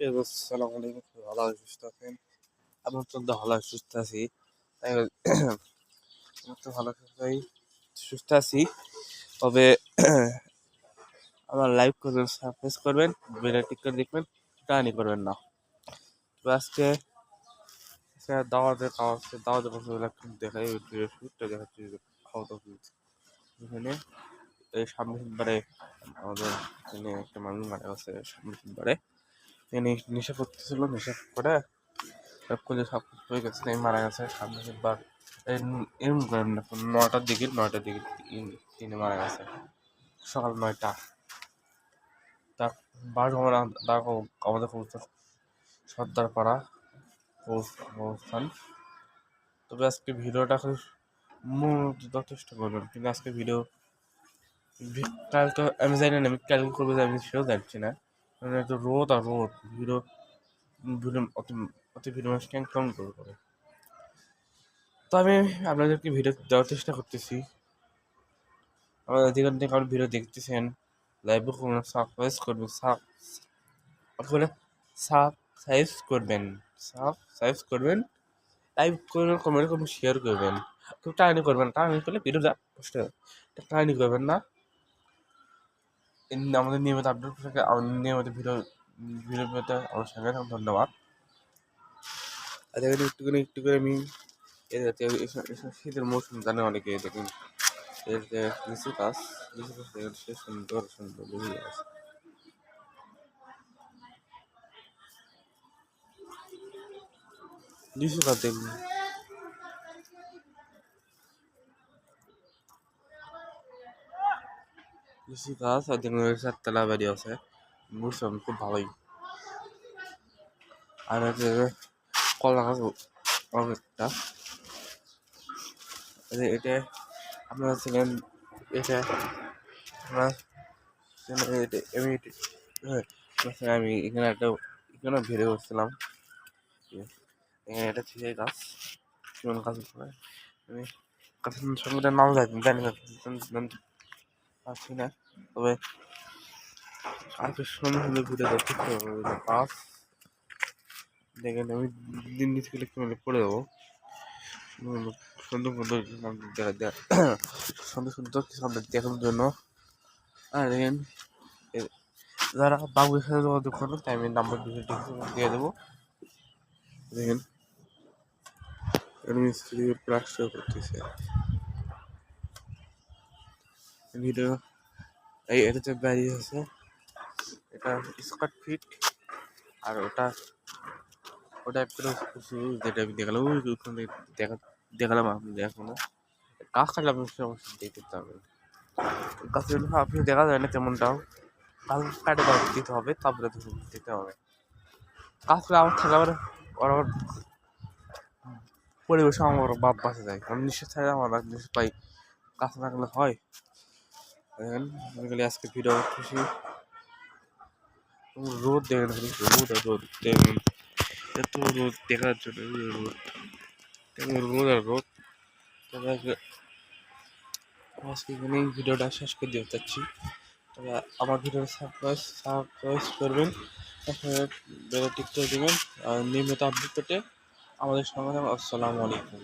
আলাইকুম, ভালো সুস্থ আছেন? আমি অত্যন্ত ভালো সুস্থ আছি। ভালো সুস্থ আছি। তবে আমার লাইক করবেন সাবস্ক্রাইব করবেন, বেল টিক করে দেখবেন টানি করবেন না। তো আজকে দাওয়াতে খাওয়া দাওয়াতে বসে দেখাই ভিডিও দেখাচ্ছি খাওয়া দাওয়া এই সামনে বারে আমাদের এখানে একটা মানুষ মারা গেছে সামনে বারে। তিনি নেশা করতেছিল, নেশা করে সব করে সব কিছু হয়ে গেছে, এই মারা গেছে, সামনে বার এরকম করেন না নটার দিকে, নয়টার দিকে তিন- মারা গেছে, সকাল নয়টা। তা বাড়ি আমরা আমাদের কবুতর সর্দার পাড়া অবস্থান তবে আজকে ভিডিওটা খুব যথেষ্ট করবেন, কিন্তু আজকে ভিডিও কালকে আমি জানি না, আমি কালকে করব আমি সেও জানছি না। এত রোদ আর রোদ, ভিডিও, ভিড়, অত অত ভিডিও মানুষ কেন কেমন করে করে। তো আমি আপনাদেরকে ভিডিও দেওয়ার চেষ্টা করতেছি। আমাদের যেখান থেকে আমার ভিডিও দেখতেছেন লাইভে কোনো সাবস্ক্রাইব করবেন সাব করে সাবস্ক্রাইব করবেন সাবস্ক্রাইব করবেন লাইভ করবেন কমেন্ট করবেন শেয়ার করবেন। কেউ টাইনি করবেন টাইনি করলে ভিডিওটা কষ্ট টাইনি করবেন না। আমাদের নিয়মিত আপডেট থাকে আমাদের নিয়মিত ভিডিও ভিডিও পেতে আমার সঙ্গে ধন্যবাদ। আর একটু করে একটু করে আমি শীতের মৌসুম জানে অনেকে দেখুন সুন্দর সুন্দর লিচু গাছ। লিচু লিচু গাছ আর চারতলা বাড়ি আছে মৌসুম খুব ভালোই আর যে কলা গাছ অনেকটা এটা আপনারা ছিলেন এটা আপনারা আমি আমি এখানে একটা এখানে ভিড়ে করছিলাম এখানে এটা ছিল গাছ কেমন গাছ আমি গাছের সঙ্গে নাম জানি জানি না পারছি না। তবে বেশ সুন্দর সুন্দর ঘুরে দেখতে গাছ দেখেন আমি দিন দিন থেকে একটু পড়ে যাব সুন্দর সুন্দর দেখা সুন্দর সুন্দর কিছু আমাদের দেখানোর জন্য। আর দেখেন যারা বাবুর সাথে যোগাযোগ করবেন তাই আমি নাম্বার দিয়ে দেবো। দেখেন আমি স্ত্রী প্লাস্টার করতেছে। ভিডিও এই এটাতে ব্যারিজ আছে এটা স্কট ফিট, আর ওটা ওটা যেটা আমি দেখালাম, ওই দেখা দেখালাম আপনি দেখুন গাছ কাটলে আপনি অবশ্যই দেখতে হবে। গাছের আপনি দেখা যায় না তেমনটাও গাছ কাটে দিতে হবে, তারপরে ধরুন দিতে হবে। গাছগুলো আমার থাকলে আবার ওর আবার পরিবেশে আমার বাপ বাসে যায়। আমি নিশ্চয় ছাড়া আমার নিঃশ্বাস পাই গাছ না হয়। দেখেন, আমি আজকে খুশি রোদ দেখেন রোদ আর রোদ, দেখেন। এত রোদ দেখার জন্য রোদ। রোদ আর রোদ। তবে আজকে এখানে ভিডিওটা শেষ করে দিতে চাচ্ছি। তবে আমার ভিডিও সাবস্ক্রাইব সাবস্ক্রাইব করবেন। বেলে করে দেবেন। আর নিয়মিত আপডেট পেতে আমাদের সঙ্গে। আসসালামু আলাইকুম।